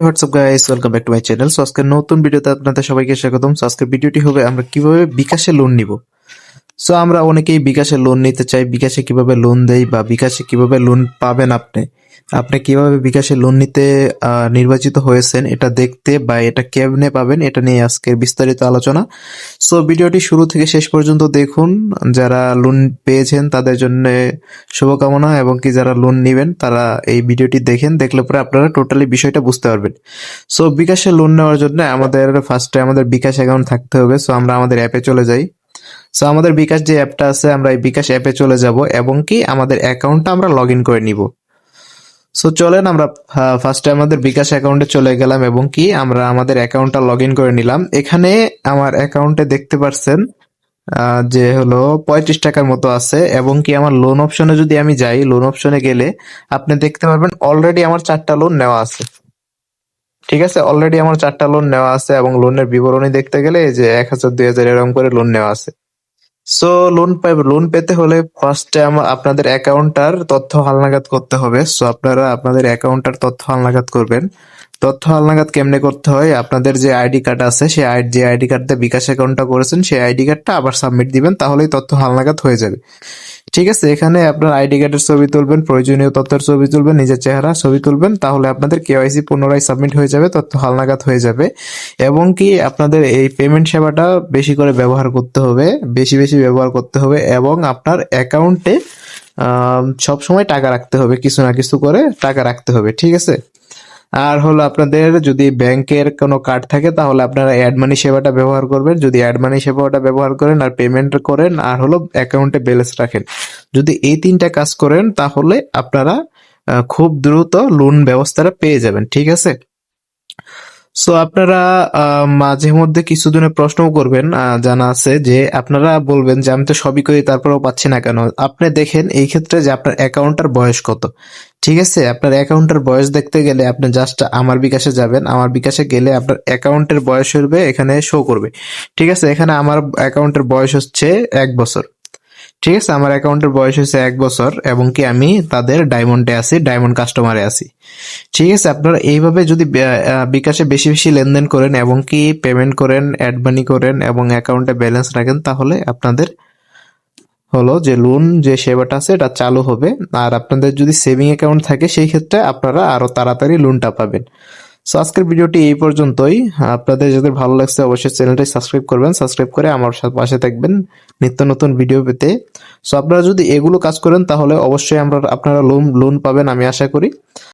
WhatsApp guys welcome back to my channel so আজকের নতুন ভিডিওতে আপনাদের সবাইকে স্বাগতম। সো আজকের ভিডিওটি হবে আমরা কীভাবে বিকাশে লোন নিব। সো আমরা অনেকেই বিকাশে লোন নিতে চাই। বিকাশে কীভাবে লোন দেই বা বিকাশে কীভাবে লোন পাবেন আপনি? আপনি কীভাবে বিকাশে লোন নিতে নির্বাচিত হয়েছেন এটা দেখতে বা এটা কেমনে পাবেন এটা নিয়ে আজকের বিস্তারিত আলোচনা। সো ভিডিওটি শুরু থেকে শেষ পর্যন্ত দেখুন। যারা লোন পেয়েছেন তাদের জন্য শুভকামনা এবং কি যারা লোন নেবেন তারা এই ভিডিওটি দেখেন। দেখলে পরে আপনারা টোটালি বিষয়টা বুঝতে পারবেন। সো বিকাশে লোন নেওয়ার জন্য আমাদের ফার্স্টে আমাদের বিকাশ অ্যাকাউন্ট থাকতে হবে। সো আমরা আমাদের অ্যাপে চলে যাই। সো আমাদের বিকাশ যে অ্যাপটা আছে, আমরা এই বিকাশ অ্যাপে চলে যাব এবং কি আমাদের অ্যাকাউন্টটা আমরা লগ ইন করে নিব। সো চলেন আমরা ফার্স্টে আমাদের বিকাশ অ্যাকাউন্টে চলে গেলাম এবং কি আমরা আমাদের অ্যাকাউন্টটা লগ ইন করে নিলাম। এখানে আমার অ্যাকাউন্টে দেখতে পারছেন যে হলো পঁয়ত্রিশ টাকার মতো আছে এবং কি আমার লোন অপশনে যদি আমি যাই লোন অপশনে গেলে আপনি দেখতে পারবেন অলরেডি আমার চারটা লোন নেওয়া আছে। ঠিক আছে? অলরেডি আমার চারটা লোন নেওয়া আছে এবং লোনের বিবরণী দেখতে গেলে যে এক হাজার, দুই হাজার এরকম করে লোন নেওয়া আছে। সো লোন পাই লোন পেতে হলে ফার্স্টে আমার আপনাদের অ্যাকাউন্টটার তথ্য হালনাগাদ করতে হবে। সো আপনারা আপনাদের অ্যাকাউন্টটার তথ্য হালনাগাদ করবেন। তথ্য হালনাগাদ কেমনে করতে হয়? আপনাদের যে আইডি কার্ড আছে, সেই আই যে আইডি কার্ডটা বিকাশ অ্যাকাউন্টটা করেছেন, সেই আইডি কার্ডটা আবার সাবমিট দিবেন, তাহলেই তথ্য হালনাগাদ হয়ে যাবে। ঠিক আছে, এখানে আপনার আইডি কার্ডের ছবি তুলবেন, প্রয়োজনীয় তথ্যের ছবি তুলবেন, নিজের চেহারা ছবি তুলবেন, তাহলে আপনাদের কেওয়াইসি পুনরায় সাবমিট হয়ে যাবে, তথ্য হালনাগাদ হয়ে যাবে। এবং কি আপনাদের এই পেমেন্ট সেবাটা বেশি করে ব্যবহার করতে হবে, বেশি বেশি ব্যবহার করতে হবে এবং আপনার অ্যাকাউন্টে সব সময় টাকা রাখতে হবে, কিছু না কিছু করে টাকা রাখতে হবে, ঠিক আছে? আর হলো আপনাদের যদি ব্যাংকের কোনো কার্ড থাকে, তাহলে আপনারা অ্যাড মানি সেবাটা ব্যবহার করবেন। যদি অ্যাড মানি সেবাটা ব্যবহার করেন আর পেমেন্ট করেন, আর হলো অ্যাকাউন্টে ব্যালেন্স রাখেন। যদি এই তিনটা কাজ করেন, তাহলে আপনারা খুব দ্রুত লোন ব্যবস্থাটা পেয়ে যাবেন, ঠিক আছে? সো আপনারা মাঝে মধ্যে কিছুদিনের প্রশ্নও করবেন জানা আছে যে আপনারা বলবেন যে আমি তো সবই করি, তারপরেও পাচ্ছি না কেন? আপনি দেখেন এই ক্ষেত্রে যে আপনার অ্যাকাউন্টটার বয়স কত। ঠিক আছে? আপনার অ্যাকাউন্টের বয়স দেখতে গেলে আপনি জাস্ট আমার বিকাশে যাবেন, আমার বিকাশে গেলে আপনার অ্যাকাউন্টের বয়স হবে এখানে শো করবে। ঠিক আছে? এখানে আমার অ্যাকাউন্টের বয়স হচ্ছে এক বছর। ঠিক আছে, আমার অ্যাকাউন্টের বয়স হয়েছে এক বছর, এবং কি আমি তাদের ডায়মন্ডে আছি, ডায়মন্ড কাস্টমারে আছি। ঠিক আছে, আপনারা এইভাবে যদি বিকাশে বেশি বেশি লেনদেন করেন, এবং কি পেমেন্ট করেন অ্যাড মানি করেন, এবং অ্যাকাউন্টে ব্যালেন্স রাখেন, তাহলে আপনাদের হলো যে লোন যে সেবাটা আছে, এটা চালু হবে। আর আপনাদের যদি সেভিং অ্যাকাউন্ট থাকে, সেই ক্ষেত্রে আপনারা আরও তাড়াতাড়ি লোনটা পাবেন। সো আজকের ভিডিওটি এই পর্যন্তই। আপনাদের যদি ভালো লাগছে, অবশ্যই চ্যানেলটি সাবস্ক্রাইব করবেন। সাবস্ক্রাইব করে আমার পাশে থাকবেন নিত্য নতুন ভিডিও পেতে। সো আপনারা যদি এগুলো কাজ করেন, তাহলে অবশ্যই আমরা আপনারা লোন লোন পাবেন, আমি আশা করি।